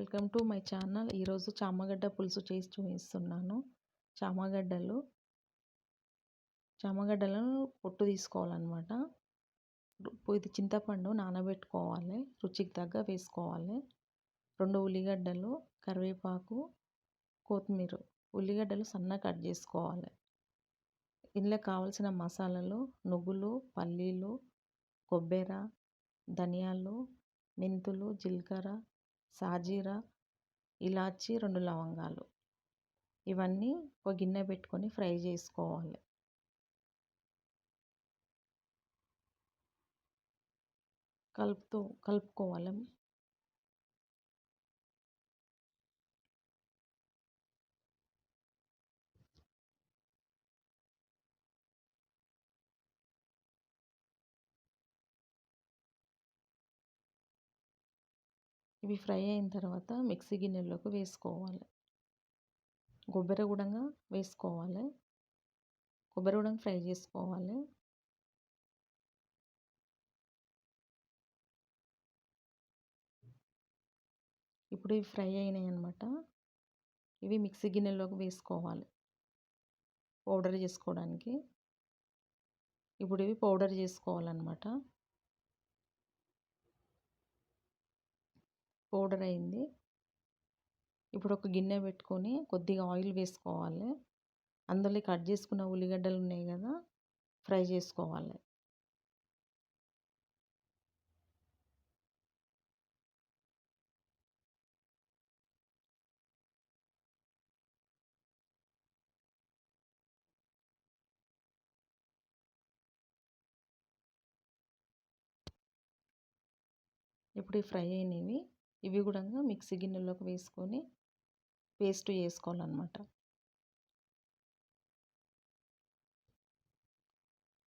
Welcome to my channel. ఈరోజు చామగడ్డ పులుసు చేసి చూపిస్తున్నాను. చామగడ్డలు. చామగడ్డలను పొట్టు తీసుకోవాలన్నమాట. ఇది చింతపండు నానబెట్టుకోవాలి. రుచికి తగ్గ వేసుకోవాలి. రెండు ఉల్లిగడ్డలు కరివేపాకు కొత్తిమీర. ఉల్లిగడ్డలు సన్నగా కట్ చేసుకోవాలి. ఇందులో కావలసిన మసాలాలు నువ్వులు పల్లీలు కొబ్బరి ధనియాలు మెంతులు జీలకర్ర సాజీరా ఇలాచి రెండు లవంగాలు. ఇవన్నీ ఒక గిన్నె పెట్టుకొని ఫ్రై చేసుకోవాలి. కలుపుతూ కలుపుకోవాలి. ఇవి ఫ్రై అయిన తర్వాత మిక్సీ గిన్నెలోకి వేసుకోవాలి. కొబ్బరి కూడా వేసుకోవాలి. కొబ్బరి కూడా ఫ్రై చేసుకోవాలి. ఇప్పుడు ఇవి ఫ్రై అయినాయి అనమాట ఇవి మిక్సీ గిన్నెలోకి వేసుకోవాలి. పౌడర్ చేసుకోవడానికి. ఇప్పుడు ఇవి పౌడర్ చేసుకోవాలన్నమాట. పౌడర్ అయింది. ఇప్పుడు ఒక గిన్నె పెట్టుకొని కొద్దిగా ఆయిల్ వేసుకోవాలి. అందులో కట్ చేసుకున్న ఉల్లిగడ్డలు ఉన్నాయి కదా ఫ్రై చేసుకోవాలి. ఇప్పుడు ఈ ఫ్రై అయినవి ఇవి కూడా మిక్సీ గిన్నెలోకి వేసుకొని పేస్ట్ వేసుకోవాలన్నమాట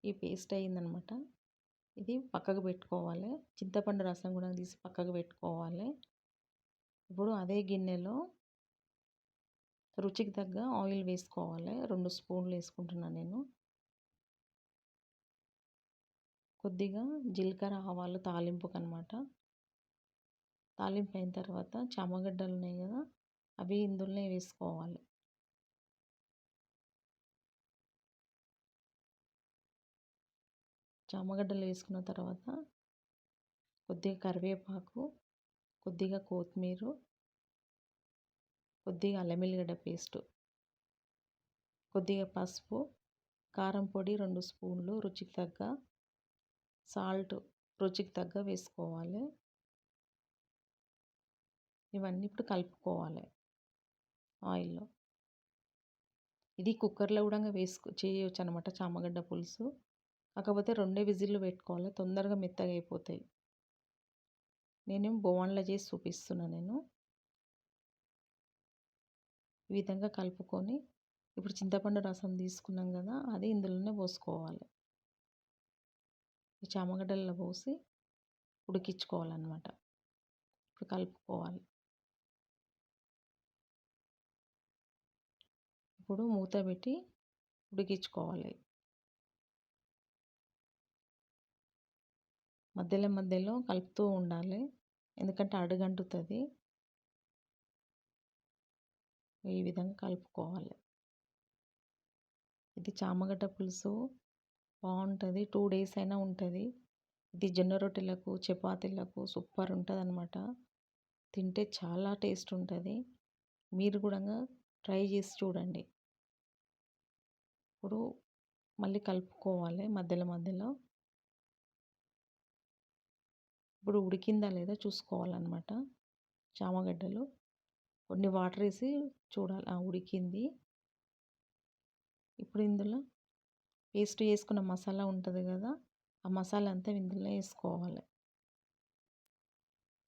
ఈ పేస్ట్ అయిందనమాట. ఇది పక్కకు పెట్టుకోవాలి. చింతపండు రసం కూడా తీసి పక్కకు పెట్టుకోవాలి. ఇప్పుడు అదే గిన్నెలో రుచికి తగ్గ ఆయిల్ వేసుకోవాలి. రెండు స్పూన్లు వేసుకుంటున్నాను నేను. కొద్దిగా జీలకర్ర ఆవాలు తాలింపుకు అనమాట తాలింపు అయిన తర్వాత చామగడ్డలు ఉన్నాయి కదా అవి ఇందులోనే వేసుకోవాలి. చామగడ్డలు వేసుకున్న తర్వాత కొద్దిగా కరివేపాకు కొద్దిగా కొత్తిమీర కొద్దిగా అల్లం వెల్లిగడ్డ పేస్టు కొద్దిగా పసుపు కారం పొడి రెండు స్పూన్లు రుచికి తగ్గ సాల్ట్ రుచికి తగ్గ వేసుకోవాలి. ఇవన్నీ ఇప్పుడు కలుపుకోవాలి ఆయిల్లో. ఇది కుక్కర్లో కూడా వేసుకో చేయవచ్చు అనమాట చామగడ్డ పులుసు. కాకపోతే రెండే విజిల్లు పెట్టుకోవాలి తొందరగా మెత్తగా అయిపోతాయి. నేనేమి బోన్లో చేసి చూపిస్తున్నాను నేను. ఈ విధంగా కలుపుకొని ఇప్పుడు చింతపండు రసం తీసుకున్నాం కదా అది ఇందులోనే పోసుకోవాలి. ఈ చామగడ్డల్లో పోసి ఉడికించుకోవాలన్నమాట. ఇప్పుడు కలుపుకోవాలి. ఇప్పుడు మూత పెట్టి ఉడికించుకోవాలి. మధ్యలో మధ్యలో కలుపుతూ ఉండాలి. ఎందుకంటే అడుగంటుతుంది. ఈ విధంగా కలుపుకోవాలి. ఇది చామగడ్డ పులుసు బాగుంటుంది. టూ డేస్ అయినా ఉంటుంది. ఇది జొన్న రొట్టెలకు చపాతీలకు సూపర్ ఉంటుంది అనమాట తింటే చాలా టేస్ట్ ఉంటుంది. మీరు కూడా ట్రై చేసి చూడండి. ఇప్పుడు మళ్ళీ కలుపుకోవాలి మధ్యలో మధ్యలో. ఇప్పుడు ఉడికిందా లేదా చూసుకోవాలన్నమాట. చామగడ్డలు కొన్ని వాటర్ వేసి చూడాలి. ఉడికింది. ఇప్పుడు ఇందులో పేస్ట్ వేసుకున్న మసాలా ఉంటుంది కదా ఆ మసాలా అంతా ఇందులో వేసుకోవాలి.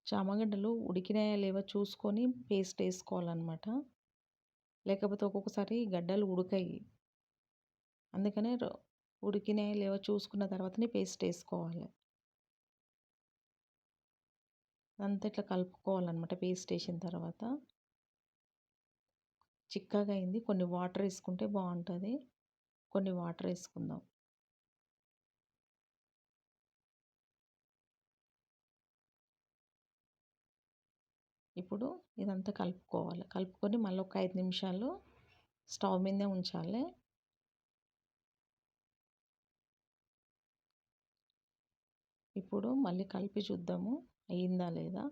చామగడ్డలు ఉడికినాయా లేవో చూసుకొని పేస్ట్ వేసుకోవాలన్నమాట. లేకపోతే ఒక్కొక్కసారి గడ్డలు ఉడకాయి అందుకనే ఉడికినాయో లేవో చూసుకున్న తర్వాతనే పేస్ట్ వేసుకోవాలి అంతా ఇట్లా కలుపుకోవాలన్నమాట పేస్ట్ వేసిన తర్వాత. చిక్కగా అయింది. కొన్ని వాటర్ వేసుకుంటే బాగుంటుంది. కొన్ని వాటర్ వేసుకుందాం ఇప్పుడు ఇదంతా కలుపుకోవాలి. కలుపుకొని మళ్ళీ ఒక ఐదు నిమిషాలు స్టవ్ మీదే ఉంచాలి. ఇప్పుడు మళ్ళీ కలిపి చూద్దాము. అయ్యిందా లేదా?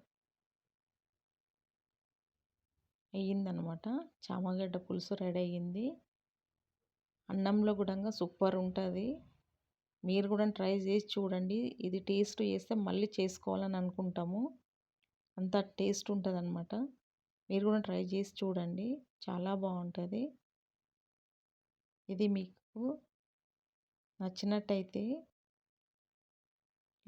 అయ్యిందనమాట చామగడ్డ పులుసు రెడీ అయ్యింది. అన్నంలో కూడా సూపర్ ఉంటుంది. మీరు కూడా ట్రై చేసి చూడండి. ఇది టేస్ట్ చేస్తే మళ్ళీ చేసుకోవాలని అనుకుంటాము. అంత టేస్ట్ ఉంటుంది అనమాట మీరు కూడా ట్రై చేసి చూడండి. చాలా బాగుంటుంది. ఇది మీకు నచ్చినట్టయితే